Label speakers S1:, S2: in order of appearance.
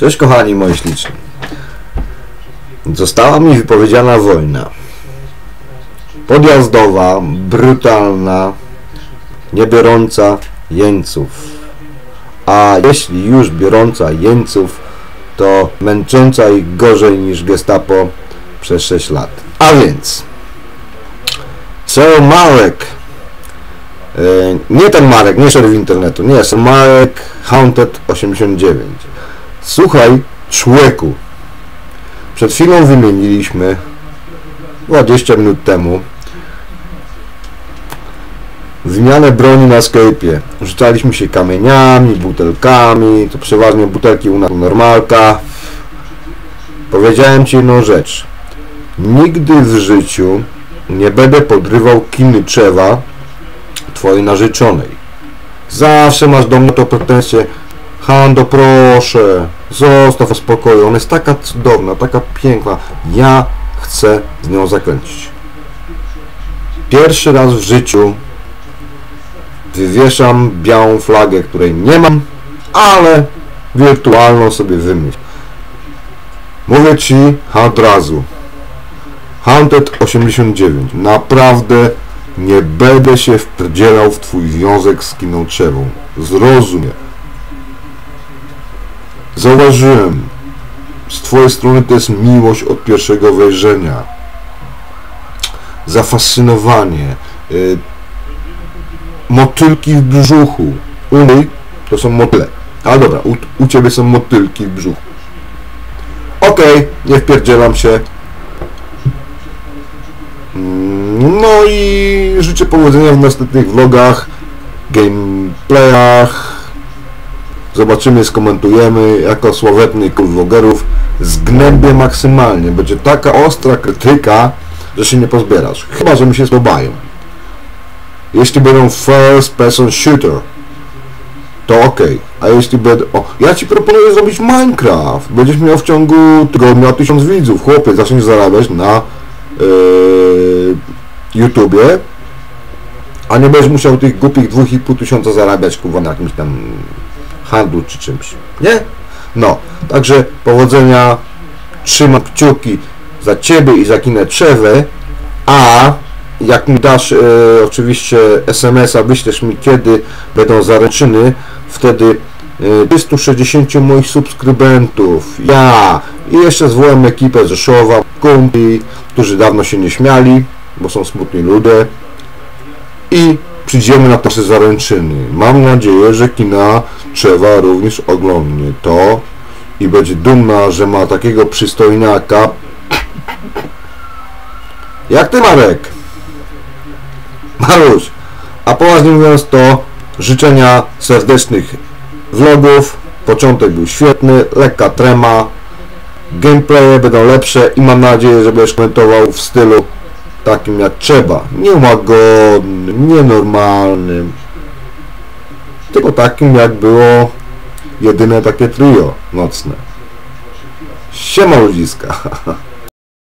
S1: Cześć kochani moi śliczni. Została mi wypowiedziana wojna. Podjazdowa, brutalna, nie biorąca jeńców. A jeśli już biorąca jeńców, to męcząca ich gorzej niż gestapo przez 6 lat. A więc Sir Marek e, nie ten Marek, nie szereg internetu, nie, Sir Marek Haunted 89 Słuchaj, człowieku. Przed chwilą wymieniliśmy 20 minut temu wymianę broni na Skype'ie. Rzucaliśmy się kamieniami, butelkami, to przeważnie butelki u nas normalka. Powiedziałem Ci jedną rzecz. Nigdy w życiu nie będę podrywał kiny trzewa Twojej narzeczonej. Zawsze masz do mnie to pretensje, Hando, proszę, zostaw w spokoju. Ona jest taka cudowna, taka piękna. Ja chcę z nią zakręcić. Pierwszy raz w życiu wywieszam białą flagę, której nie mam, ale wirtualną sobie wymyśl. Mówię Ci od razu. Haunted 89. Naprawdę nie będę się wpierdzielał w Twój związek z kiną trzewą. Zrozumie. Zauważyłem, z Twojej strony to jest miłość od pierwszego wejrzenia. Zafascynowanie. Y, motylki w brzuchu. U niej to są motyle. Ale dobra, u, u Ciebie są motylki w brzuchu. Okej, okay, nie wpierdzielam się. Mm, no i życzę powodzenia w następnych vlogach, gameplayach, Zobaczymy, skomentujemy jako sławetny król vlogerów. Zgnębię maksymalnie. Będzie taka ostra krytyka, że się nie pozbierasz. Chyba, że mi się spodobają. Jeśli będą first person shooter, to ok. A jeśli będę... O, ja Ci proponuję zrobić Minecraft. Będziesz miał w ciągu tygodnia tysiąc widzów. Chłopie, zaczniesz zarabiać na yy, YouTubie, a nie będziesz musiał tych głupich 2,5 tysiąca zarabiać, kurwa, na jakimś tam handlu czy czymś. Nie? No, także powodzenia, trzymam kciuki za Ciebie i za Kinę Trzewę, a jak mi dasz e, oczywiście SMS-a, wyślesz mi kiedy będą zaręczyny, wtedy e, 360 moich subskrybentów, ja i jeszcze zwołam ekipę z Rzeszowa, kumpli, którzy dawno się nie śmiali, bo są smutni ludzie i przyjdziemy na nasze zaręczyny. Mam nadzieję, że kina Trzewa również oglądnie. To i będzie dumna, że ma takiego przystojniaka. Jak ty Marek? Maruś. A poważnie mówiąc to życzenia serdecznych vlogów. Początek był świetny, lekka trema. Gameplaye będą lepsze i mam nadzieję, że będziesz komentował w stylu takim jak trzeba, niełagodnym, nienormalnym, tylko takim jak było jedyne takie trio nocne. Siema ludziska.